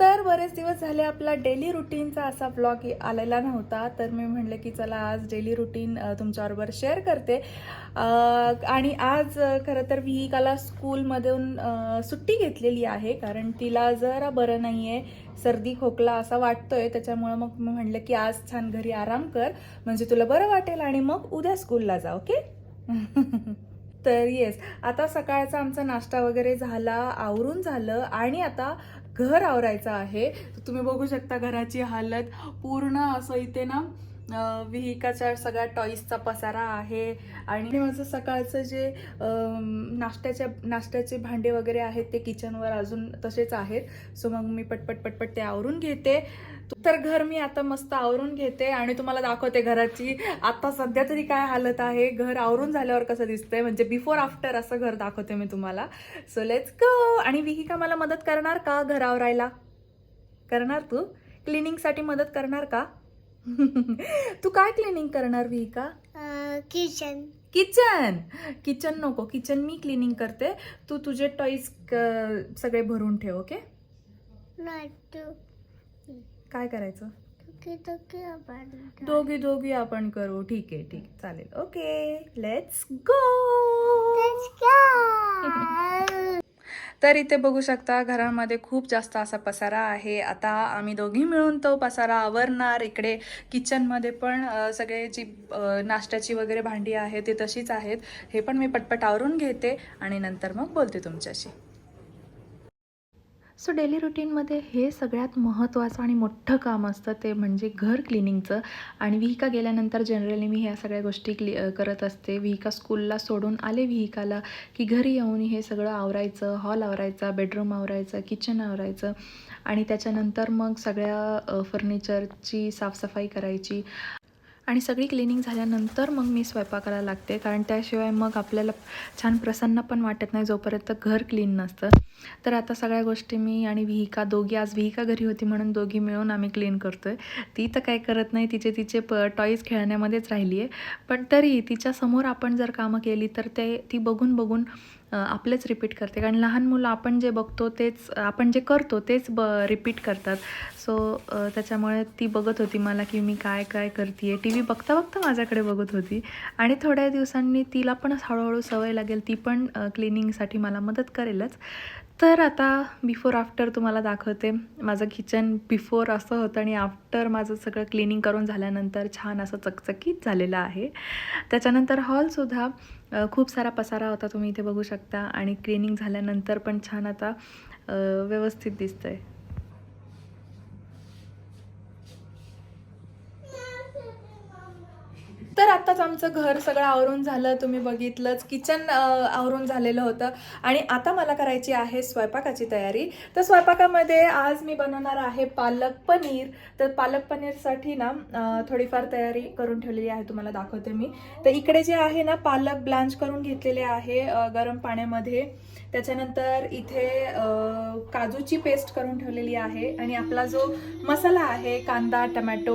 तर बरेच दिवस झाले आपला डेली रुटीनचा असा ब्लॉग आलेला नव्हता. तर मी म्हणलं की चला आज डेली रुटीन तुमच्याबरोबर शेअर करते. आणि आज खरं तर विहिकाला स्कूलमधून सुट्टी घेतलेली आहे. कारण तिला जरा बरं नाही आहे सर्दी खोकला असा वाटतोय. त्याच्यामुळं मग मी म्हणलं की आज छान घरी आराम कर. म्हणजे तुला बरं वाटेल आणि मग उद्या स्कूलला जा ओके? तर येस आता सकाळचा आमचा नाश्ता वगैरे झाला आवरून झालं. आणि आता घर आवरायचं आहे तुम्ही बघू शकता घराची हालत पूर्ण असं इथे ना विहिकाच्या सगळ्या टॉईसचा पसारा आहे. आणि माझं सकाळचं जे नाश्त्याच्या नाश्त्याचे भांडे वगैरे आहेत ते किचनवर अजून तसेच आहेत. सो मग मी पटपट पटपट ते आवरून घेते. तर घर मी आता मस्त आवरून घेते आणि तुम्हाला दाखवते घराची. आता सध्या तरी काय हालत आहे? घर आवरून झाल्यावर कसं दिसतंय? म्हणजे बिफोर आफ्टर असं घर दाखवते मी तुम्हाला. सो लेट्स गो आणि विहिका मला मदत करणार का घर आवरायला करणार तू? क्लिनिंगसाठी मदत करणार का? तू काय क्लिनिंग करणार विहिका? किचन किचन किचन नको. किचन मी क्लिनिंग करते. तू तुझे टॉईस सगळे भरून ठेव ओके काय करायचं? दोघी दोघी आपण करू. ठीक आहे ठीक आहे. चालेल. ओके लेट्स गो तर इथे बघू शकता घरामध्ये खूप जास्त असा पसारा आहे. आता आम्ही दोघी मिळून तो पसारा आवरणार. इकडे किचनमध्ये पण सगळे जी नाश्त्याची वगैरे भांडी आहे ते तशीच आहेत. हे पण मी पटपट आवरून घेते आणि नंतर मग बोलते तुमच्याशी. सो डेली रुटीनमध्ये हे सगळ्यात महत्त्वाचं आणि मोठं काम असतं ते म्हणजे घर क्लिनिंगचं आणि विहिका गेल्यानंतर जनरली मी ह्या सगळ्या गोष्टी क्लि करत असते. विहिका स्कूलला सोडून आले विहिकाला की घरी येऊन हे सगळं आवरायचं हॉल आवरायचा बेडरूम आवरायचं किचन आवरायचं. आणि त्याच्यानंतर मग सगळ्या फर्निचरची साफसफाई करायची. आणि सगळी क्लिनिंग झाल्यानंतर मग मी स्वयंपाकाला लागते. कारण त्याशिवाय मग आपल्याला छान प्रसन्न पण वाटत नाही जोपर्यंत घर क्लीन नसतं. तर आता सगळ्या गोष्टी मी आणि विहिका दोघी आज विहिका घरी होती म्हणून दोघी मिळून आम्ही क्लीन करतो आहे ती तर काय करत नाही. तिचे तिचे प टॉईज खेळण्यामध्येच राहिली आहे पण तरी तिच्यासमोर आपण जर कामं केली तर ते ती बघून बघून आपलेच रिपीट करते. कारण लहान मुलं आपण जे बघतो तेच आपण जे करतो तेच ब रिपीट करतात. सो त्याच्यामुळे ती बघत होती मला की मी काय काय करते टी व्ही बघता बघता माझ्याकडे बघत होती. आणि थोड्या दिवसांनी तिला पण हळूहळू सवय लागेल. ती पण क्लिनिंगसाठी मला मदत करेलच. तर आता बिफोर आफ्टर तुम्हाला दाखवते. माझं किचन बिफोर असं होतं आणि आफ्टर माझं सगळं क्लिनिंग करून झाल्यानंतर छान असं चकचकीत झालेलं आहे. त्याच्यानंतर हॉलसुद्धा खूप सारा पसारा होता तुम्ही इथे बघू शकता. आणि क्लिनिंग झाल्यानंतर पण छान आता व्यवस्थित दिसतं आहे तर आत्ताच आमचं घर सगळं आवरून झालं तुम्ही बघितलंच. किचन आवरून झालेलं होतं. आणि आता मला करायची आहे स्वयंपाकाची तयारी. तर स्वयंपाकामध्ये आज मी बनवणार आहे पालक पनीर. तर पालक पनीरसाठी ना थोडीफार तयारी करून ठेवलेली आहे तुम्हाला दाखवते मी. तर इकडे जे आहे ना पालक ब्लांच करून घेतलेले आहे गरम पाण्यामध्ये. त्याच्यानंतर इथे काजूची पेस्ट करून ठेवलेली आहे आणि आपला जो मसाला आहे कांदा टमॅटो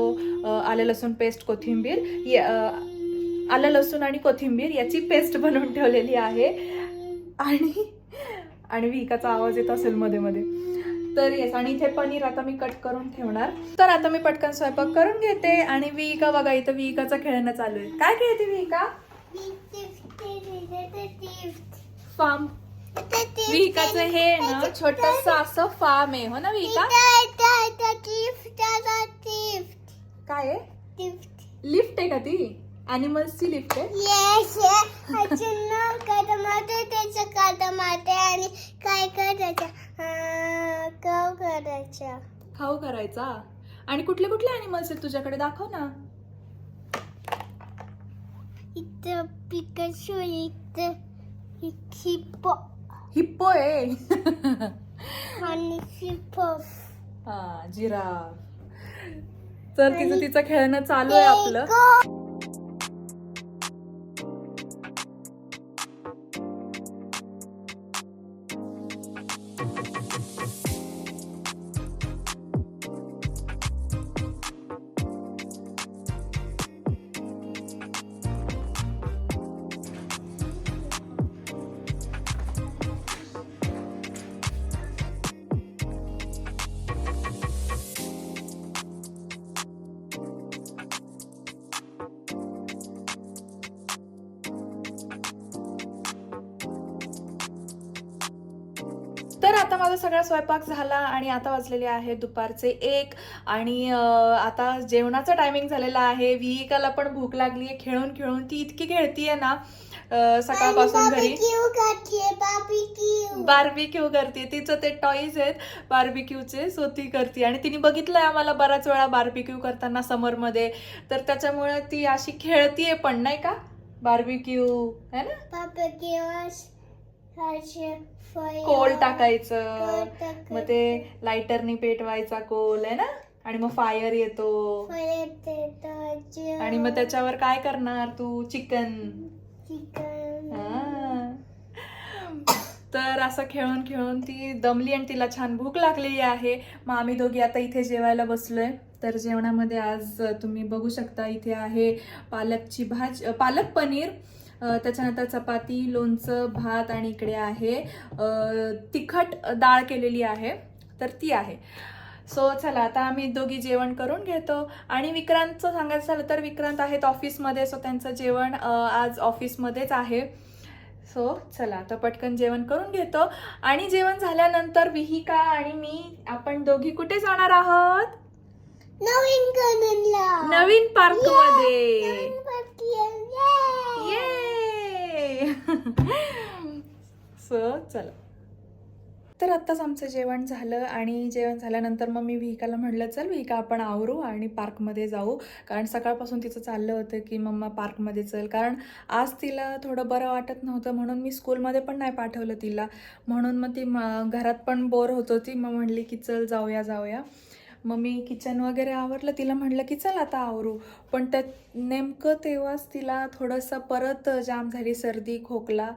आलं लसूण पेस्ट कोथिंबीर या- आलं लसूण आणि कोथिंबीर याची पेस्ट बनवून ठेवलेली आहे. आणि आणि विकाचा आवाज येत असेल मध्ये मध्ये. तर येस आणि इथे पनीर आता मी कट करून ठेवणार. तर आता मी पटकन स्वयंपाक करून घेते आणि विहिका बघा इथं विहिकाचं खेळणं चालू आहे. काय खेळते विहिका फार्म विहिकाचं हे ना छोटस असं फार्म आहे हो ना विहिका काय लिफ्ट आहे का ती? अॅनिमल्सची लिफ्ट आहे? आणि काय करायचं? करायचं. खाऊ करायचा? आणि कुठले कुठले अॅनिमल्स आहेत तुझ्याकडे? दाखव ना. इथं पिकाचो इथं हिप्पो हिप्पो आहे. आणि हिप्पो हा जिराफ. तर तिचं तिचं खेळणं चालू आहे आपलं. तर आता माझा सगळा स्वयंपाक झाला आणि आता वाजलेले आहे दुपारचे एक. आणि आता जेवणाचं टायमिंग झालेलं आहे. विहिकाला पण भूक लागली आहे. खेळून खेळून ती इतकी खेळतीये ना सकाळपासून घरी. बार्बिक्यू करते तिचं ते टॉईज आहेत बार्बिक्यूचे सो ती करते आणि तिने बघितलंय आम्हाला बऱ्याच वेळा बार्बिक्यू करताना समरमध्ये तर त्याच्यामुळे ती अशी खेळतीये पण नाही का? बार्बिक्यू है ना? कोल टाकायचं मग ते लाइटरनी पेटवायचा कोल आहे ना? आणि मग फायर येतो. आणि मग त्याच्यावर काय करणार तू? चिकन. तर असं खेळून खेळून ती दमली आणि तिला छान भूक लागलेली आहे. मग आम्ही दोघी आता इथे जेवायला बसलोय. तर जेवणामध्ये आज तुम्ही बघू शकता इथे आहे पालकची भाजी पालक पनीर. त्याच्यानंतर चपाती लोणचं भात आणि इकडे आहे तिखट डाळ केलेली आहे तर ती आहे. सो चला आता आम्ही दोघी जेवण करून घेतो. आणि विक्रांतचं सांगायचं झालं तर विक्रांत आहेत ऑफिसमध्ये सो त्यांचं जेवण आज ऑफिसमध्येच आहे. सो चला आता पटकन जेवण करून घेतो. आणि जेवण झाल्यानंतर विहिका आणि मी आपण दोघी कुठे जाणार आहोत? नवीन नवीन पार्कमध्ये नवीन पार्किंग ये सो चला. तर आत्ताच आमचं जेवण झालं आणि जेवण झाल्यानंतर मग मी विहिकाला म्हटलं चल विहिका आपण आवरू आणि पार्कमध्ये जाऊ. कारण सकाळपासून तिचं चाललं होतं की मम्मा पार्कमध्ये चल. कारण आज तिला थोडं बरं वाटत नव्हतं म्हणून मी स्कूलमध्ये पण नाही पाठवलं तिला. म्हणून मग ती घरात पण बोर होत होती. मग म्हणली की चल जाऊया जाऊया. मग मी किचन वगैरे आवरलं. तिला म्हटलं की चल आता आवरू. पण त्यात नेमकं तेव्हाच तिला थोडंसं परत जाम झाली सर्दी खोकला.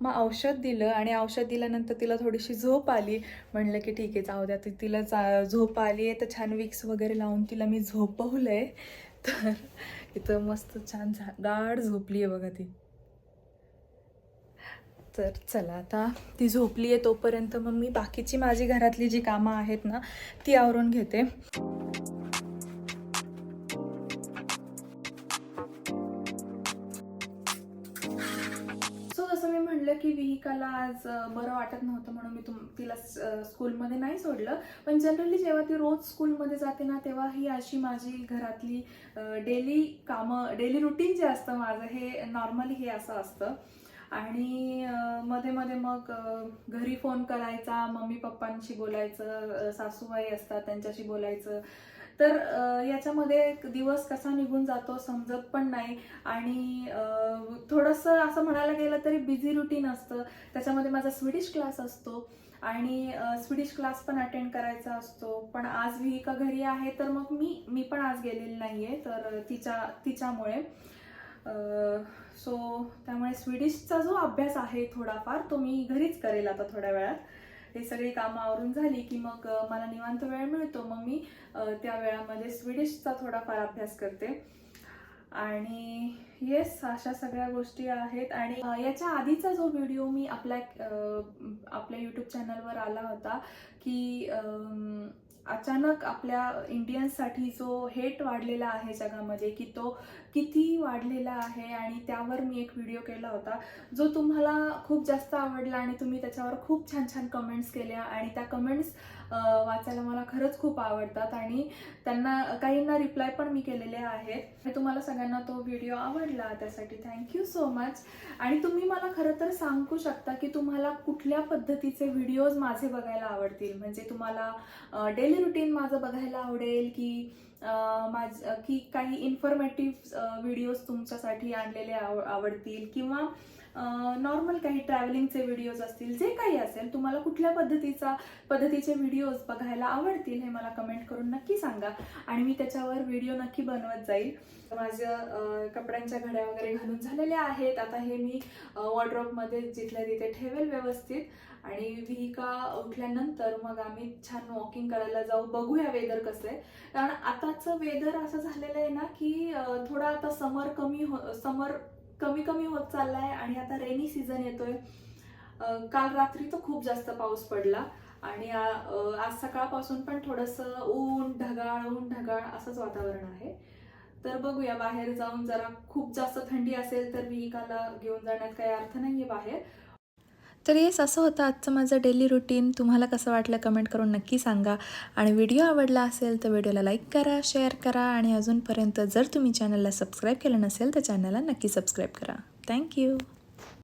मग औषध दिलं आणि औषध दिल्यानंतर तिला थोडीशी झोप आली. म्हणलं की ठीक आहे जाऊ द्या. ती- तिला जा झोप आली आहे. तर छान विक्स वगैरे लावून तिला मी झोपवलं आहे तर इथं मस्त छान झा गाढ झोपली आहे बघा ती. तर चला आता ती झोपली आहे तोपर्यंत मग मी बाकीची माझी घरातली जी कामं आहेत ना ती आवरून घेते. सो जसं मी म्हणलं की विहिकाला आज बरं वाटत नव्हतं म्हणून मी तुम तिला स्कूलमध्ये नाही सोडलं. पण जनरली जेव्हा ती रोज स्कूलमध्ये जाते ना तेव्हा ही अशी माझी घरातली डेली कामं डेली रुटीन जे असतं माझं हे नॉर्मली हे असं असतं. आणि मध्ये मध्ये मग घरी फोन करायचा मम्मी पप्पांशी बोलायचं सासूबाई असतात त्यांच्याशी बोलायचं. तर याच्यामध्ये एक दिवस कसा निघून जातो समजत पण नाही. आणि थोडंसं असं म्हणायला गेलं तरी बिझी रुटीन असतं. त्याच्यामध्ये माझा स्विडिश क्लास असतो. आणि स्विडिश क्लास पण अटेंड करायचा असतो. पण आज विहिका घरी आहे तर मग मी मी पण आज गेलेली नाही आहे तर तिच्या तिच्यामुळे. सो त्यामुळे स्विडिशचा जो अभ्यास आहे थोडाफार तो मी घरीच करेल आता थोड्या वेळात. हे सगळी कामं आवरून झाली की मग मला निवांत वेळ मिळतो मग मी त्या वेळामध्ये स्विडिशचा थोडाफार अभ्यास करते. आणि येस अशा सगळ्या गोष्टी आहेत. आणि याच्या आधीचा जो व्हिडिओ मी आपल्या आपल्या यूट्यूब चॅनलवर आला होता की अचानक आपल्या इंडियन्ससाठी जो हेट वाढलेला आहे जगामध्ये की तो किती वाढलेला आहे आणि त्यावर मी एक व्हिडिओ केला होता जो तुम्हाला खूप जास्त आवडला आणि तुम्ही त्याच्यावर खूप छान छान कमेंट्स केल्या आणि त्या कमेंट्स वाचायला मला खरंच खूप आवडतात आणि त्यांना काहींना रिप्लाय पण मी केलेले आहेत. तुम्हाला सगळ्यांना तो व्हिडिओ आवडला त्यासाठी थँक्यू सो मच आणि तुम्ही मला खरं तर सांगू शकता की तुम्हाला कुठल्या पद्धतीचे व्हिडिओज माझे बघायला आवडतील? म्हणजे तुम्हाला डेली रुटीन माझं बघायला आवडेल की माझ की काही इन्फॉर्मेटिव्ह व्हिडिओज तुमच्यासाठी आणलेले आव आवडतील किंवा नॉर्मल काही ट्रॅव्हलिंगचे व्हिडिओज असतील जे काही असेल तुम्हाला कुठल्या पद्धतीचा पद्धतीचे व्हिडिओज बघायला आवडतील हे मला कमेंट करून नक्की सांगा. आणि मी त्याच्यावर व्हिडिओ नक्की बनवत जाईल. माझ्या कपड्यांच्या घड्या वगैरे घालून झालेल्या आहेत. आता हे मी वॉर्ड्रॉपमध्ये जिथल्या तिथे ठेवेल व्यवस्थित. आणि विहिका उठल्यानंतर मग आम्ही छान वॉकिंग करायला जाऊ. बघूया वेदर कसं आहे. कारण आताचं वेदर असं झालेलं आहे ना की थोडा आता समर कमी हो समर कमी कमी होत चाललाय आणि आता रेनी सीझन येतोय. काल रात्री तर खूप जास्त पाऊस पडला. आणि आज सकाळपासून पण थोडंसं ऊन ढगाळ ऊन ढगाळ असंच वातावरण आहे. तर बघूया बाहेर जाऊन जरा खूप जास्त थंडी असेल तर विहिकाला घेऊन जाण्यात काही अर्थ नाहीये बाहेर. तर येस असं होतं आजचं माझं डेली रुटीन तुम्हाला कसं वाटलं कमेंट करून नक्की सांगा. आणि व्हिडिओ आवडला असेल तर व्हिडिओला लाईक करा शेअर करा. आणि अजूनपर्यंत जर तुम्ही चॅनलला सबस्क्राईब केलं नसेल तर चॅनलला नक्की सबस्क्राईब करा. थँक्यू